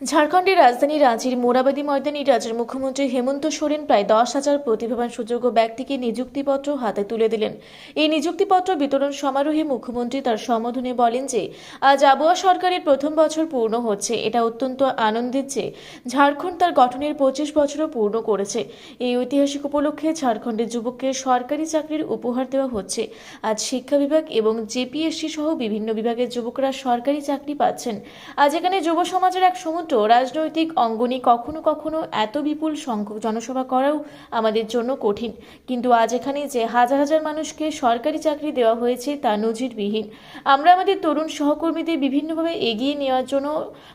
ঝাড়খণ্ডের রাজধানী রাঁচির মোরাবাদী ময়দানে রাজ্যের মুখ্যমন্ত্রী হেমন্ত সোরেন প্রায় দশ হাজার প্রতিভাবান সুযোগ্য ব্যক্তিকে নিযুক্তিপত্র হাতে তুলে দিলেন। এই নিযুক্তিপত্র বিতরণ সমারোহে মুখ্যমন্ত্রী তার সম্বোধনে বলেন যে, আজ আবহাওয়া সরকারের প্রথম বছর পূর্ণ হচ্ছে। এটা অত্যন্ত আনন্দের যে, ঝাড়খণ্ড তার গঠনের পঁচিশ বছরও পূর্ণ করেছে। এই ঐতিহাসিক উপলক্ষে ঝাড়খণ্ডের যুবককে সরকারি চাকরির উপহার দেওয়া হচ্ছে। আজ শিক্ষা বিভাগ এবং জেপিএসসি সহ বিভিন্ন বিভাগের যুবকরা সরকারি চাকরি পাচ্ছেন। আজ এখানে যুব সমাজের এক সমুদ্র রাজনৈতিক অঙ্গনে কখনো কখনো এত বিপুল সংখ্যক জনসভা করাও আমাদের জন্য কঠিন। কিন্তু আজ এখানে যে হাজার হাজার মানুষকে সরকারি চাকরি দেওয়া হয়েছে তা নজিরবিহীন। আমরা আমাদের তরুণ সহকর্মীদের বিভিন্নভাবে এগিয়ে নেওয়ার জন্য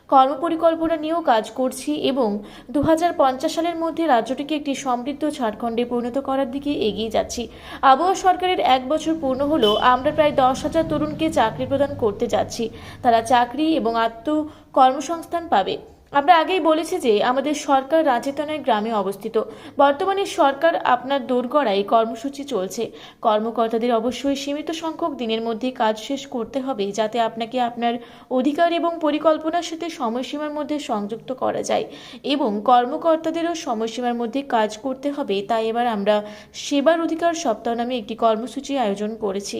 কর্মপরিকল্পনা নিয়েও কাজ করছি এবং দু হাজার পঞ্চাশ সালের মধ্যে রাজ্যটিকে একটি সমৃদ্ধ ঝাড়খণ্ডে পরিণত করার দিকে এগিয়ে যাচ্ছি। আবহাওয়া সরকারের এক বছর পূর্ণ হলো আমরা প্রায় দশ হাজার তরুণকে চাকরি প্রদান করতে যাচ্ছি। তারা চাকরি এবং আত্ম কর্মসংস্থান পাবে। আমরা আগেই বলেছি যে আমাদের সরকার রাজেতনায় গ্রামে অবস্থিত। বর্তমানে সরকার আপনার দোরগড়ায় কর্মসূচি চলছে। কর্মকর্তাদের অবশ্যই সীমিত সংখ্যক দিনের মধ্যে কাজ শেষ করতে হবে, যাতে আপনাকে আপনার অধিকার এবং পরিকল্পনার সাথে সময়সীমার মধ্যে সংযুক্ত করা যায় এবং কর্মকর্তাদেরও সময়সীমার মধ্যে কাজ করতে হবে। তাই এবার আমরা সেবার অধিকার সপ্তাহ নামে একটি কর্মসূচি আয়োজন করেছি।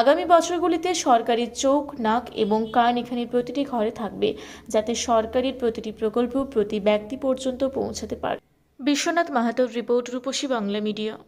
আগামী বছরগুলিতে সরকারি চোখ নাক এবং কান এখানে প্রতিটি ঘরে থাকবে, যাতে সরকারের প্রতিটি প্রকল্প প্রতি ব্যক্তি পর্যন্ত পৌঁছাতে পারে। বিশ্বনাথ মাহাতোর রিপোর্ট রূপসী বাংলা মিডিয়া।